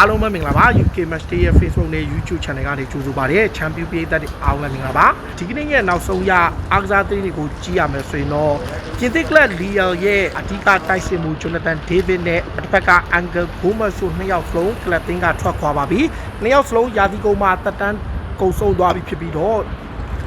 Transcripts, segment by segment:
အားလုံးပဲမင်္ဂလာပါ UK Match Day ရဲ့ Facebook နဲ့ YouTube Channel ကနေကြိုဆိုပါရစေ။ Champion ပြည်သက်တွေအားလုံးပဲမင်္ဂလာပါ။ဒီကနေ့ရဲ့နောက်ဆုံးရအားကစားသင်းတွေကိုကြည့်ရမယ်ဆိုရင်တော့ပြင်သစ်ကလပ်လီယယ်ရဲ့အဓိကတိုက်စစ်မှု Jonathan David နဲ့တစ်ဖက်က Angle Gomez ဆိုနှစ်ယောက်စလုံးကလပ်တင်းကထွက်ခွာပါပြီ။နှစ်ယောက်စလုံးယာတီကုန်းမှာတက်တန်းကုန်ဆုံးသွားပြီဖြစ်ပြီးတော့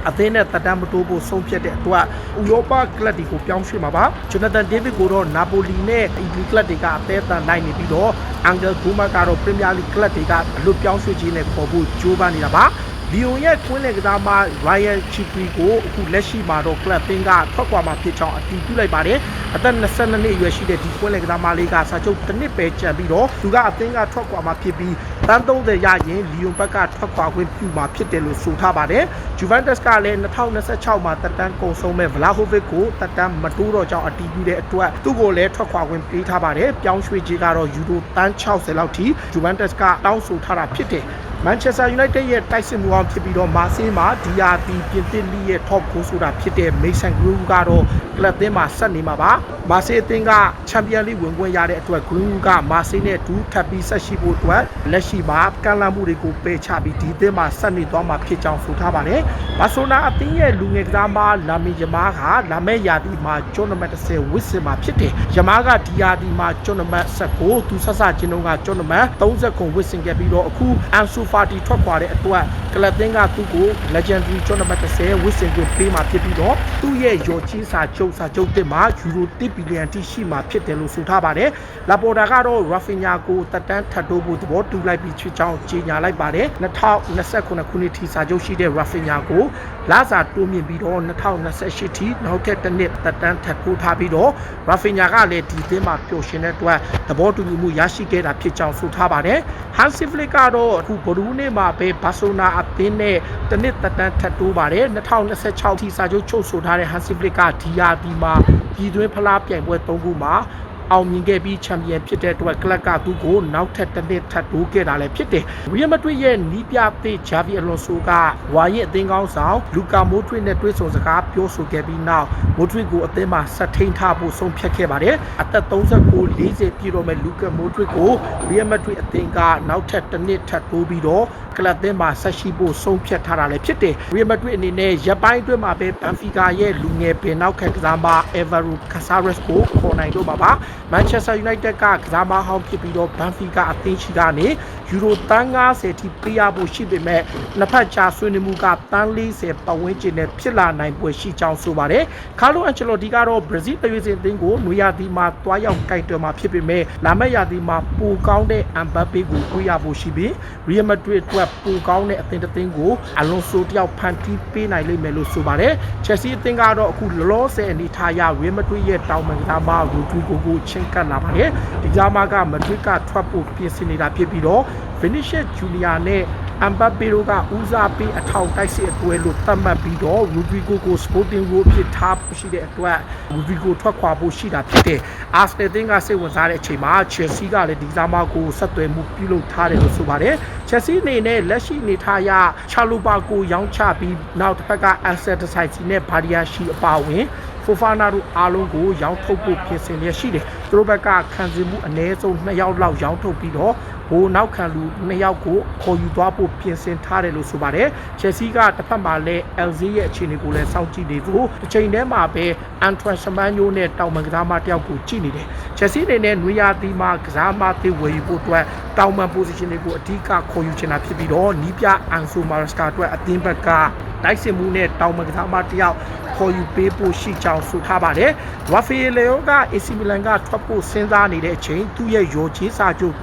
အသင်းနဲ့တက်တမ်းမတိုးဖို့ဆုံးဖြတ်တဲ့အတွက်ဥရောပကလပ်တွေကိုပြောင်းရွှေ့မှာပါဂျွန်နသန်ဒေးဗစ်ကိုတော့နာပိုလီနဲ့အီဂလီကလပ်တွေကအသေးအတန်နိုင်နေပြီးတော့အန်ဂယ်ဂူမာကတော့ပရီးမီယာလိကလပ်တွေကအလွတ်ပြောင်းရွှေ့ခြင်းနဲ့ခေါ်ဖို့ကြိုးပမ်းနေတာပါလီယွန်ရဲ့ကွင်းလယ်ကစားမ Ryan Chipri ကိုအခုလက်ရှိမှာတော့ကလပ်တင်းကထွက်ခွာမှာဖြစ်ကြောင်းအတည်ပြုလိုက်ပါတယ်အသက်22နှစ်အရွယ်ရှိတဲ့ဒီကွင်းလယ်ကစားမလေးကစာချုပ်တစ်နှစ်ပဲကျန်ပြီးတော့သူကအသင်းကထွက်ခွာမှာဖြစ်ပြီး တန်း30ရရင်လီယွန်ဘက်ကထွက်ခွာခွင့်ပြုမှာဖြစ်တယ်လို့ဆိုထားပါတယ်ဂျူဗန်တက်စ်ကလည်း2026မှာတက်တန်းကုန်ဆုံးမဲ့ဗလာဟိုဗစ်ကိုတက်တန်းမတိုးတော့ကြောင်းအတည်ပြုတဲ့အတွက်သူ့ကိုလည်းထွက်ခွာခွင့်ပေးထားပါတယ်ပြောင်းရွှေ့ခြင်းကတော့ယူရိုတန်း60လောက်ထိဂျူဗန်တက်စ်ကတောင်းဆိုထားတာဖြစ်တယ် မန်ချက်စတာယူနိုက်တက်ရဲ့တိုက်စစ်မှုအောင်ဖြစ်ပြီးတော့မာဆေးမှာဒီယာတီပြင်သစ်လီရဲ့ top ကိုဆိုတာဖြစ်တဲ့မေဆန်ဂရူးကတော့ကလပ်သင်းမှာဆက်နေမှာပါမာဆေးအသင်းကချန်ပီယံလိဝင်ခွင့်ရတဲ့အတွက်ဂရူးကမာဆေးနဲ့အတူထပ်ပြီးဆက်ရှိဖို့အတွက်လက်ရှိမှာကန့်လန့်မှုတွေကိုပယ်ချပြီးဒီသင်းမှာဆက်နေသွားမှာဖြစ်ကြောင်းဆိုထားပါတယ်ဘာဆိုနာအသင်းရဲ့လူငယ်ကစားမလာမီယမားကလာမဲ့ယာတီမှာကျွန်းနံပါတ်30ဝစ်စင်မှာဖြစ်တယ်ယမားကဒီယာတီမှာကျွန်းနံပါတ်19သူဆက်ဆချင်းတော့ကကျွန်းနံပါတ်30ခုဝစ်စင်ခဲ့ပြီးတော့အခုအန်ဆူဖာတီထွက်ခွာတဲ့အတွက်ကလပ်သင်းကသူ့ကို legendary ကျွန်းနံပါတ်30ဝစ်စင်ကိုပေးမှာဖြစ်ပြီးတော့သူ့ရဲ့ရော်ချင်းစာချုပ်စာချုပ်တစ်မှာယူရို1ဘီလီယံတိရှိမှာဖြစ်တယ်လို့ဆိုထားပါတယ်လာပေါ်တာကတော့ Rafinha ကိုတက်တန်းထပ်တိုးဖို့သဘောတူလိုက်ပြီးချွေချောင်းကြေညာလိုက်ပါတယ်2029ခုနှစ်ထိစာချုပ်ရှိတဲ့ Rafinha ကိုလစာတိုးမြင့်ပြီးတော့2028ထိနောက်ထပ်တစ်နှစ်တက်တန်းထပ်တိုးထားပြီးတော့ Rafinha ကလည်းဒီသင်းမှာပျော်ရွှင်တဲ့အတွက်သဘောတူညီမှုရရှိခဲ့တာဖြစ်ကြောင်းဆိုထားပါတယ် Hansi Flick ကတော့အခုဘရူးနေ့မှာပဲဘာဆိုနာအသင်းနဲ့တစ်နှစ်တက်တန်းထပ်တိုးပါတယ်2026ထိစာချုပ်ချုပ်ဆိုထားတဲ့ Hansi Flick ကဒီယာဒီမှာပြည်တွင်းဖလားပြိုင်ပွဲ၃ခုမှာ အောင်မြင်ခဲ့ပြီးချန်ပီယံဖြစ်တဲ့အတွက်ကလပ်ကသူ့ကိုနောက်ထပ်တစ်နှစ်ထပ်တိုးခဲ့တာလည်းဖြစ်တယ်။ Real Madrid ရဲ့နီးပြသေးဂျာဗီအလွန်ဆိုကဝါရင်အသင်းကောင်းဆောင်လူကာမိုထရစ်နဲ့တွေ့ဆုံစကားပြောဆိုခဲ့ပြီးနောက်မိုထရစ်ကိုအသင်းမှာဆက်ထိန်ထားဖို့ဆုံးဖြတ်ခဲ့ပါတယ်။အသက်39 40ပြည့်တော့မဲ့လူကာမိုထရစ်ကို Real Madrid အသင်းကနောက်ထပ်တစ်နှစ်ထပ်တိုးပြီးတော့ကလပ်သင်းမှာဆက်ရှိဖို့ဆုံးဖြတ်ထားတာလည်းဖြစ်တယ်။ Real Madrid အနေနဲ့ရပ်ပိုင်းအတွင်းမှာပဲ Benfica ရဲ့လူငယ်ပင်နောက်ခံကစားမ Alvaro Caceres ကိုခေါ်နိုင်တော့မှာပါ။ Manchester United ကကစားမဟောင်းဖြစ်ပြီးတော့ Benfica အသင်းရှိကနေ ယူရိုတန်း90ထိပေးရဖို့ရှိပေမဲ့နှစ်ဖက်ကြားဆွေးနွေးမှုကတန်း40ပတ်ဝန်းကျင်နဲ့ဖြစ်လာနိုင်ပွဲရှိကြောင်းဆိုပါတယ်။ကာလိုအန်ချယ်လိုတီကတော့ Brazil ပြည်စင်အသင်းကိုနွေရာသီမှာတွားရောက်ကင်တွယ်မှာဖြစ်ပေမဲ့လာမယ့်ရာသီမှာပိုကောင်းတဲ့အမ်ဘတ်ပေကိုတွေ့ရဖို့ရှိပြီး Real Madrid အတွက်ပိုကောင်းတဲ့အသင်းတစ်သင်းကိုအလွန်ဆိုတယောက်ဖန်တီးပေးနိုင်လိမ့်မယ်လို့ဆိုပါတယ်။ Chelsea အသင်းကတော့အခုလောလောဆယ်အနေထားရ Real Madrid ရဲ့တောင်ပန်ကစားမ Rodrigo ကိုချင်းကပ်လာပါတယ်။ဒီကစားမက Madrid ကထွက်ဖို့ပြင်ဆင်နေတာဖြစ်ပြီးတော့ Vinicius Junior နဲ့အမ်ဘတ်ပေရိုကဦးစားပေးအထောက်တိုက်စစ်အတွဲလို့သတ်မှတ်ပြီးတော့ Rodrigo ကို Sporting Role ဖြစ်ထားရှိတဲ့အတွက် Rodrigo ထွက်ခွာဖို့ရှိတာဖြစ်တယ်။ Arsenal အသင်းကစိတ်ဝင်စားတဲ့အချိန်မှာ Chelsea ကလည်းဒီကစားမကိုဆက်သွယ်မှုပြုလုပ်ထားတယ်လို့ဆိုပါတယ်။ Chelsea အနေနဲ့လက်ရှိအနေထားရ Chalupa ကိုရောင်းချပြီးနောက်တစ်ဖက်က Ansel Tsaitsi နဲ့ Badia Shi အပါအဝင်ဖိုဖာနာတို့အားလုံးကိုရောင်းထုတ်ဖို့ပြင်ဆင်ရရှိတယ်။သူတို့ဘက်ကခံစင်မှုအ ਨੇ ဆုံး2ယောက်လောက်ရောင်းထုတ်ပြီးတော့ ဟိုနောက်ခံလူ2ယောက်ကိုခေါ်ယူသွားဖို့ပြင်ဆင်ထားတယ်လို့ဆိုပါတယ်။ Chelsea ကတစ်ဖက်မှာလည်း LZ ရဲ့အခြေအနေကိုလည်းစောင့်ကြည့်နေသူတစ်ချိန်တည်းမှာပဲ Antoine Semenyo နဲ့တောင်ပန်ကစားမတယောက်ကိုကြည့်နေတယ်။ Chelsea အနေနဲ့နွေရာသီမှာကစားမသေးဝယ်ယူဖို့အတွက်တောင်ပန် position တွေကိုအဓိကခေါ်ယူချင်တာဖြစ်ပြီးတော့နီးပြ Anso Maresca အတွက်အသင်းဘက်က တိုက်စစ်မှုနဲ့တောင်ပန်ကစားမတယောက်ခေါ်ယူပေးဖို့ရှိကြောင်းဆိုထားပါတယ်။ဝါဖီလေယိုက AC Milan ကထွက်ဖို့စဉ်းစားနေတဲ့အချိန်သူ့ရဲ့ရောချေးစာချုပ်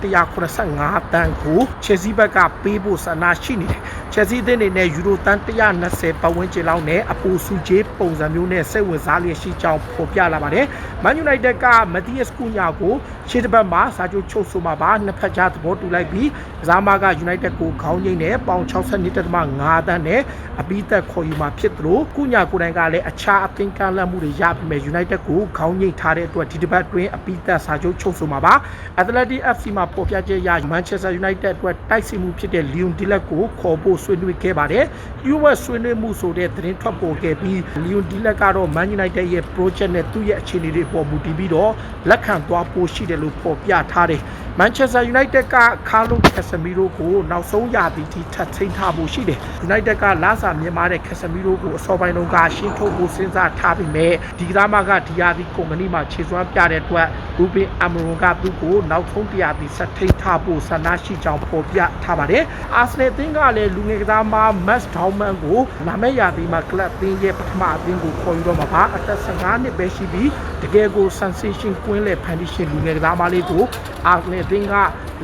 185တန်းကို Chelsea ဘက်ကပေးဖို့ဆန္ဒရှိနေတယ်။ Chelsea အသင်းအနေနဲ့ယူရိုတန်း120ပတ်ဝန်းကျင်လောက်နဲ့အပိုစုချေးပုံစံမျိုးနဲ့စိတ်ဝင်စားလျက်ရှိကြောင်းဖော်ပြလာပါတယ်။ Man United က Matthias Cunha ကိုရှေ့တစ်ပတ်မှာစာချုပ်ချုပ်ဆိုမှာပါနှစ်ဖက်ကြားသဘောတူလိုက်ပြီးကစားမက United ကိုခေါင်းငိမ့်နဲ့ပေါင်62.5တန်းနဲ့အပိသက်ခေါ်ယူမှာဖြစ်သလိုကုညာကိုယ်တိုင်ကလည်းအခြားအသင်းကမ်းလှမ်းမှုတွေရပြီမဲ့ United ကိုခေါင်းငိမ့်ထားတဲ့အတွက်ဒီတစ်ပတ်တွင်အပိသက်စာချုပ်ချုပ်ဆိုမှာပါ Athletic FC မှာပေါ်ပြချက်ရ Manchester United အတွက်တိုက်စစ်မှုဖြစ်တဲ့ Leon Dillard ကိုခေါ်ဖို့ဆွေးနွေးခဲ့ပါတယ်။ US ဆွေးနွေးမှုဆိုတဲ့သတင်းထွက်ပေါ်ခဲ့ပြီး Leon Dillard ကတော့ Man United ရဲ့ project နဲ့သူ့ရဲ့အခြေအနေတွေပေါ်မူတည်ပြီးတော့လက်ခံသွားဖို့ရှိတယ်လို့ဖော်ပြထားတယ်မန်ချက်စတာယူနိုက်တက်ကခါလုံကက်ဆမီရိုကိုနောက်ဆုံးရာသီထိထပ်ထိန်းထားဖို့ရှိတယ်ယူနိုက်တက်ကလာစာမြန်မာတဲ့ကက်ဆမီရိုကိုအစောပိုင်းတုန်းကရှင်းထုတ်ဖို့စဉ်းစားထားပြီးမဲ့ဒီကစားမကဒီယာဒီကုမ္ပဏီမှာခြေစွမ်းပြတဲ့အတွက်ရူဘင်အမရွန်ကသူ့ကိုနောက်ဆုံးတရားသီဆက်ထိန်းထားဖို့ဆန္ဒရှိကြောင်းဖော်ပြထားပါတယ်အာဆနယ်အသင်းကလည်းလူငယ်ကစားမမတ်ဒေါမန်ကိုလာမယ့်ရာသီမှာကလပ်အသင်းရဲ့ပထမအသင်းကိုခေါ်ယူတော့မှာပါအသက်15နှစ်ပဲရှိပြီးတကယ်ကို sensation ကွင်းလေဖန်တီရှင်လူငယ်ကစားမလေးကိုအာဆနယ်အသင်းက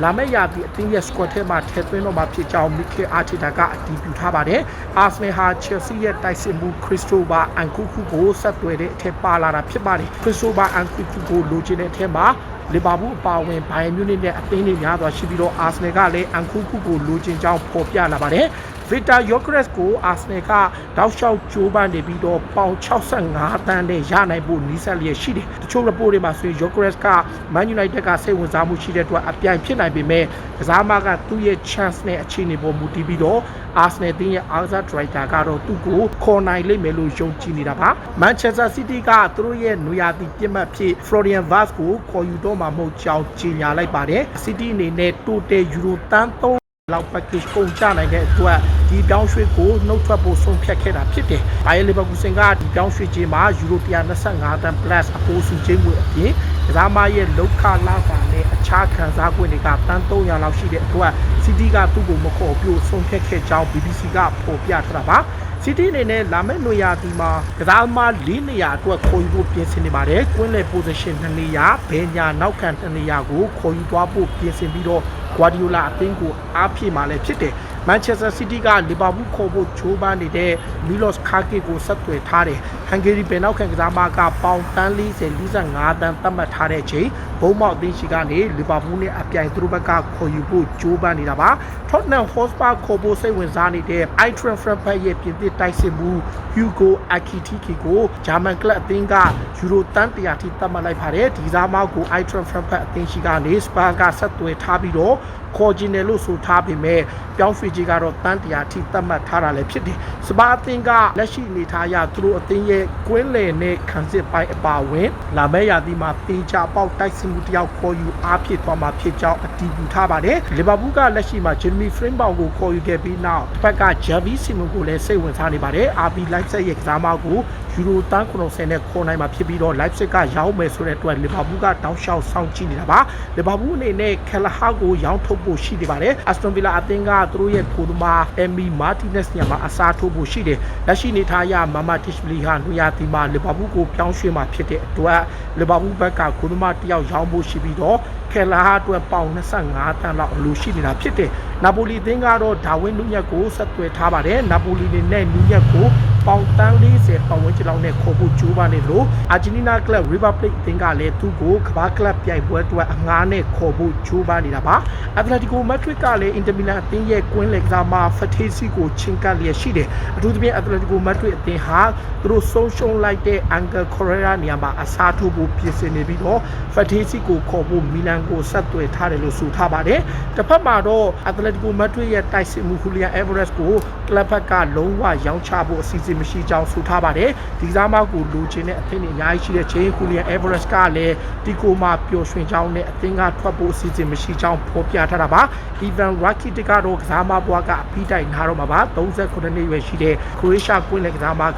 လာမယ့်ရာသီအသင်းရဲ့ squad ထဲမှာထည့်သွင်းတော့မှာဖြစ်ကြောင်းမီကေအာချီတာကအတည်ပြုထားပါတယ်အာဆနယ်ဟာ Chelsea ရဲ့တိုက်စစ်မှုခရစ္စတိုဘာအန်ကူကူကိုဆက်သွယ်တဲ့အထက်ပါလာတာဖြစ်ပါတယ်ခရစ္စတိုဘာအန်ကူကူကိုလိုချင်တဲ့အထက်မှာလီဗာပူးအပါအဝင်ဘိုင်ယန်မြူနစ်နဲ့အသင်းတွေများစွာရှိပြီးတော့အာဆနယ်ကလည်းအန်ကူကူကိုလိုချင်ကြောင်းဖော်ပြလာပါတယ် ဗီတာယိုကရက်စ်ကိုအာဆနယ်ကတောက်လျှောက်ကြိုးပမ်းနေပြီးတော့ပေါင်65တန်းနဲ့ရနိုင်ဖို့နီးစပ်လျက်ရှိတယ်။တချို့ report တွေမှာဆိုရင်ယိုကရက်စ်ကမန်ယူနိုက်တက်ကစိတ်ဝင်စားမှုရှိတဲ့အတွက်အပြိုင်ဖြစ်နိုင်ပေမဲ့ကစားမကသူ့ရဲ့ chance နဲ့အခြေအနေပေါ်မူတည်ပြီးတော့အာဆနယ်တင်းရဲ့အားကစားဒရိုက်တာကတော့သူ့ကိုခေါ်နိုင်လိမ့်မယ်လို့ယုံကြည်နေတာပါ။မန်ချက်စတာစီးတီးကသူတို့ရဲ့နွေရာသီပြစ်မှတ်ဖြစ် Florian Vaz ကိုခေါ်ယူတော့မှာမဟုတ်ကြောင်းကြေညာလိုက်ပါတယ်။ City အနေနဲ့ total euro တန်း3လောက် package ကုန်ကြနိုင်တဲ့အတွက် ဒီပြောင်းရွှေ့ကိုနှုတ်ထွက်ဖို့ဆုံးဖြတ်ခဲ့တာဖြစ်တယ်။ဘိုင်ယန်လီဗာပူးစင်ကဒီပြောင်းရွှေ့ခြင်းမှာယူရို125တန် plus အပိုးစုချင်းမှုအပြင်ကစားမရဲ့လောက်ခလာစာနဲ့အခြားခံစား권တွေကတန်း300လောက်ရှိတဲ့အတွက်စီးတီးကသူ့ကိုမခေါ်ပြလို့ဆုံးဖြတ်ခဲ့ကြောင်း BBC ကဖော်ပြထားတာပါ။စီးတီးအနေနဲ့လာမယ့်နွေရာသီမှာကစားသမား၄နေရာအတွက်ခေါ်ယူဖို့ပြင်ဆင်နေပါတယ်။ကွင်းလေ position 2နေရာဘယ်ညာနောက်ခံ2နေရာကိုခေါ်ယူသွားဖို့ပြင်ဆင်ပြီးတော့ Guardiola အသင်းကိုအားဖြည့်มาလည်းဖြစ်တယ်။ Manchester City ကလီဗာပူးခေါ်ဖို့ချိုးပမ်းနေတဲ့ Milos Kake ကိုဆက်သွယ်ထားတယ်။ဟန်ဂေရီဘယ်နောက်ခံကစားမကပေါင်တန်း40 45တန်းသတ်မှတ်ထားတဲ့အချိန်ဘုံမောက်အသင်းရှိကနေလီဗာပူးနဲ့အပြိုင်သူတို့ဘက်ကခေါ်ယူဖို့ချိုးပမ်းနေတာပါ။ Tottenham Hotspur ခေါ်ဖို့စိတ်ဝင်စားနေတဲ့ Eintracht Frankfurt ရဲ့ပြင်သစ်တိုက်စစ်မှု Hugo Ekitike ကိုဂျာမန်ကလပ်အသင်းကယူရိုတန်း100ထိသတ်မှတ်လိုက်ပါတယ်။ဒီစားမောက်ကို Eintracht Frankfurt အသင်းရှိကနေ Spurs ကဆက်သွယ်ထားပြီးတော့ခေါ်ကျင်တယ်လို့ဆိုထားပေမဲ့ပြောင်းရွှေ့ကြီးကတော့တန်းတရာထိသတ်မှတ်ထားတာလည်းဖြစ်တယ်။စပါအသင်းကလက်ရှိအနေထားအရသူတို့အသင်းရဲ့ကွင်းလယ်နဲ့ခံစစ်ပိုင်းအပါအဝင်လာမယ့်ရာသီမှာတင်ချပေါက်တိုက်စစ်မှုတယောက်ခေါ်ယူအားဖြစ်သွားမှာဖြစ်ကြောင်းအတည်ပြုထားပါတယ်။လီဗာပူးကလက်ရှိမှာဂျင်မီဖရင်းဘောင်ကိုခေါ်ယူခဲ့ပြီးနောက်တစ်ဖက်ကဂျာဗီစီမွန်ကိုလည်းစိတ်ဝင်စားနေပါတယ်။ RB လိုက်ဆက်ရဲ့ကစားမကို ယူရိုတန်း90နဲ့ခေါ်နိုင်မှာဖြစ်ပြီးတော့ Leipzig ကရောင်းမယ်ဆိုတဲ့အတွက်လီဗာပူးကတောင်းလျှောက်စောင့်ကြည့်နေတာပါလီဗာပူးအနေနဲ့ကလဟာကိုရောင်းထုတ်ဖို့ရှိနေပါတယ်အက်စတွန်ဗီလာအသင်းကသူတို့ရဲ့ကိုသမားအမ်မီမာတီနက်စ်ညမှာအစားထိုးဖို့ရှိတယ်လက်ရှိနေထားရမာမာတစ်ဘလီဟာနွေရာသီမှာလီဗာပူးကိုပြောင်းရွှေ့မှာဖြစ်တဲ့အတွက်လီဗာပူးဘက်ကကိုသမားတယောက်ရောင်းဖို့ရှိပြီးတော့က ယ်လာဟာအတွက်ပေါင်25တန်းလောက်အလိုရှိနေတာဖြစ်တယ်။နာပိုလီအသင်းကတော့ဒါဝင်းနူးညက်ကိုဆက်သွယ်ထားပါတယ်။နာပိုလီနဲ့နူးညက်ကိုပေါင်တန်း40ပတ်ဝန်းကျင်လောက်နဲ့ခေါ်ဖို့ကြိုးပမ်းနေလို့အာဂျင်တီးနားကလပ် River Plate အသင်းကလည်းသူ့ကိုကမ္ဘာကလပ်ပြိုင်ပွဲအတွက်အငားနဲ့ခေါ်ဖို့ကြိုးပမ်းနေတာပါ။ Atletico Madrid ကလည်း Inter Milan အသင်းရဲ့ကွင်းလက်ကစားမ Fatesi ကိုချင်းကပ်လျက်ရှိတယ်။အထူးသဖြင့် Atletico Madrid အသင်းဟာသူတို့ဆုံးရှုံးလိုက်တဲ့ Angel Correa နေရာမှာအစားထိုးဖို့ပြင်ဆင်နေပြီးတော့ Fatesi ကိုခေါ်ဖို့မီလန်ကိုဆက်သွယ်ထားတယ်လို့ဆိုထားပါတယ်။တစ်ဖက်မှာတော့ Atletico Madrid ရဲ့တိုက်စစ်မှု Julian Alvarez ကိုကလပ်ဘက်ကလုံးဝရောင်းချဖို့အစီအစဉ်မရှိကြောင်းဆိုထားပါတယ်။ဒီစားမကိုလိုချင်တဲ့အသင်းတွေအများကြီးရှိတဲ့ချိန် Julian Alvarez ကလည်းတီကိုမှာပျော်ရွှင်ကြောင်းနဲ့အသင်းကထွက်ဖို့အစီအစဉ်မရှိကြောင်းဖော်ပြထားတာပါ။ Ivan Rakitic ကတော့ကစားမဘွားကအပြီးတိုင်နားတော့မှာပါ38နှစ်ရွယ်ရှိတဲ့ Croatia ကွင်းလက်ကစားမက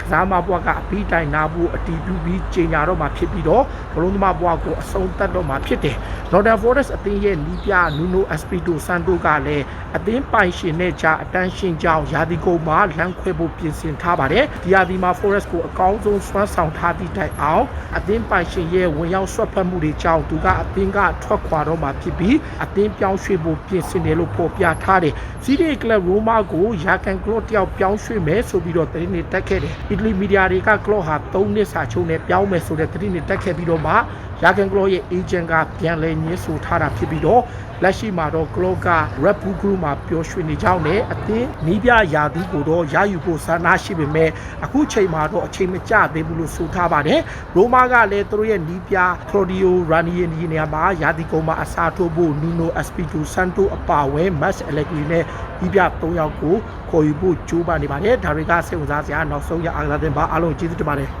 ကစားမဘွားကအပြီးတိုင်နာဖို့အတီးပြုပြီးကြေညာတော့မှာဖြစ်ပြီးတော့ဘလုံးသမားဘွားကိုအဆုံးသတ်တော့မှာဖြစ်တယ်။ Northern Forest အသင်းရဲ့နီးပြ Nuno Espirito Santo ကလည်းအသင်းပိုင်ရှင်နဲ့ကြာအတန်းရှင်ကြောင်းရာသီကုန်မှာလမ်းခွဲဖို့ပြင်ဆင်ထားပါတယ်။ဒီရာသီမှာ Forest ကိုအကောင်းဆုံးစွမ်းဆောင်ထားသည့်တိုင်အောင်အသင်းပိုင်ရှင်ရဲ့ဝင်ရောက်ဆွတ်ဖက်မှုတွေကြောင့်သူကအသင်းကထွက်ခွာတော့မှာဖြစ်ပြီးအသင်းပြောင်းရွှေ့ဖို့ပြင်ဆင်တယ်လို့ဖော်ပြထားတယ်။စီးရီကလပ်ရိုမာကိုယာကန်ကလော့တယောက်ပြောင်းရွှေ့မယ်ဆိုပြီးတော့သတင်းတွေတက်ခဲ့တယ်။အီတလီမီဒီယာတွေကကလော့ဟာ3နှစ်စာချုပ်နဲ့ပြောင်းမယ်ဆိုတဲ့သတင်းတွေတက်ခဲ့ပြီးတော့မှယာကန်ကလော့ရဲ့ agent ကပြန်လည်ညှင်းဆိုထားတာဖြစ်ပြီးတော့လက်ရှိမှာတော့ကလော့က Red Bull Group မှာပျော်ရွှင်နေကြောင်းနဲ့အသင်းနီးပြရာသီကိုတော့ရယူဖို့ဆန္ဒရှိပေမဲ့အခုချိန်မှာတော့အချိန်မကျသေးဘူးလို့ဆိုထားပါတယ်။ရိုမာကလည်းသူတို့ရဲ့နီးပြ Claudio Ranieri နေရာမှာရာသီကုန်မှာအစားထိုးဖို့ Nuno Espirito Santo အပါအဝင် Max Allegri နဲ့နီးပြ3ယောက်ကိုခေါ်ယူဖို့ကြိုးပမ်းနေပါတယ်။ဒါတွေကစိတ်ဝင်စားစရာနောက်ဆုံးရအားကစားတင်ပါအားလုံးကျေးဇူးတင်ပါတယ်။